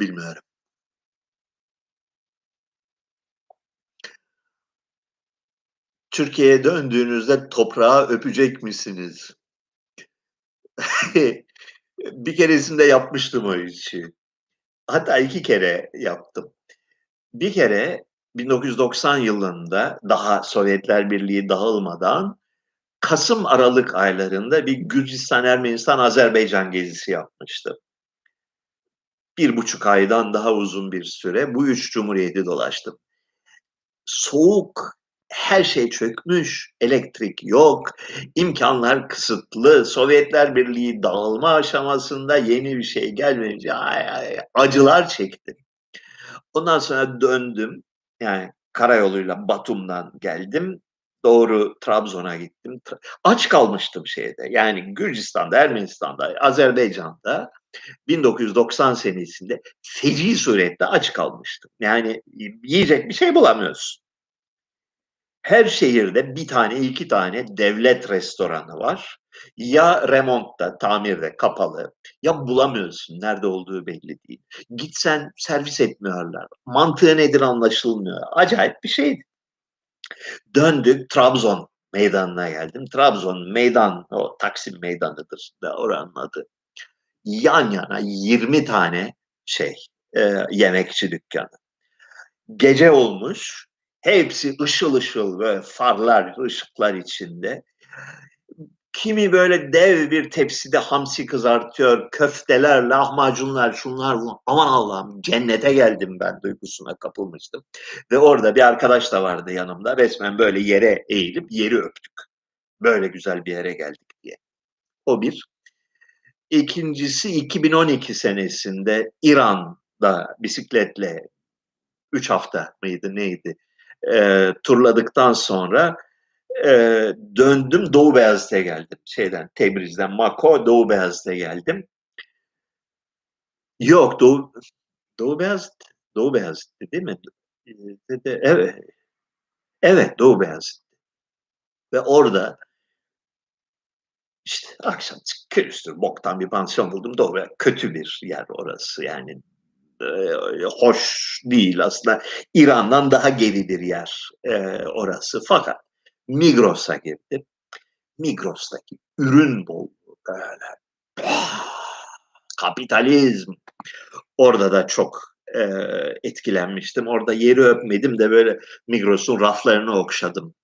Bilmiyorum. Türkiye'ye döndüğünüzde toprağı öpecek misiniz? Bir keresinde yapmıştım o işi. Hatta 2 kere yaptım. Bir kere 1990 yılında daha Sovyetler Birliği dağılmadan kasım aralık aylarında bir Gürcistan, Ermenistan, Azerbaycan gezisi yapmıştım. 1,5 aydan daha uzun bir süre bu 3 cumhuriyeti dolaştım. Soğuk, her şey çökmüş, elektrik yok, imkânlar kısıtlı, Sovyetler Birliği dağılma aşamasında yeni bir şey gelmeyince ay, ay, acılar çektim. Ondan sonra döndüm, yani karayoluyla Batum'dan geldim, doğru Trabzon'a gittim. Aç kalmıştım şeyde, yani Gürcistan'da, Ermenistan'da, Azerbaycan'da 1990 senesinde feci surette aç kalmıştım. Yani yiyecek bir şey bulamıyorsun. Her şehirde 1 tane, 2 tane devlet restoranı var. Ya remontta, tamirde, kapalı ya bulamıyorsun, nerede olduğu belli değil. Gitsen servis etmiyorlar. Mantığı nedir anlaşılmıyor. Acayip bir şeydi. Döndük, Trabzon meydanına geldim. Trabzon meydan, o Taksim Meydanı'dır da oranın adı. Yan yana 20 tane şey, eee, yemekçi dükkânı. Gece olmuş, hepsi ışıl ışıl böyle farlar, ışıklar içinde. Kimi böyle dev bir tepside hamsi kızartıyor, köfteler, lahmacunlar, şunlar bunlar. Aman Allah'ım cennete geldim ben duygusuna kapılmıştım. Ve orada bir arkadaş da vardı yanımda. Resmen böyle yere eğilip yeri öptük. Böyle güzel bir yere geldik diye. O 1. 2'ncisi 2012 senesinde İran'da bisikletle 3 hafta mıydı neydi, eee, turladıktan sonra, eee, döndüm Doğu Beyazıt'a geldim. Şeyden, Tebriz'den, Mako, Doğu Beyazıt'a geldim. Yok, Doğu Doğu Beyazıt Doğu Beyazıt'tı değil mi? Evet. Evet, Doğu Beyazıt. Ve orada işte akşam külüstür boktan bir pansiyon buldum. Doğu Beyazıt kötü bir yer orası yani, eee, hoş değil aslında. İran'dan daha geri bir yer, eee, orası. Fakat Migros'a girdim. Migros'taki ürün bolluğu böyle kapitalizm. Orada da çok, eee, etkilenmiştim. Orada yeri öpmedim de böyle Migros'un raflarını okşadım.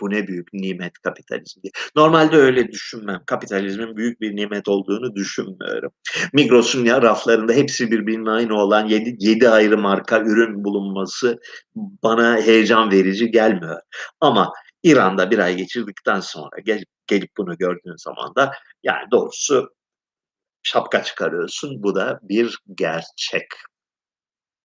Bu ne büyük nimet kapitalizm diye. Normalde öyle düşünmem. Kapitalizmin büyük bir nimet olduğunu düşünmüyorum. Migros'un ya raflarında hepsi birbirinin aynı olan 7 7 ayrı marka ürün bulunması bana heyecan verici gelmiyor. Ama İran'da 1 ay geçirdikten sonra gelip gelip bunu gördüğün zaman da yani doğrusu şapka çıkarıyorsun. Bu da bir gerçek.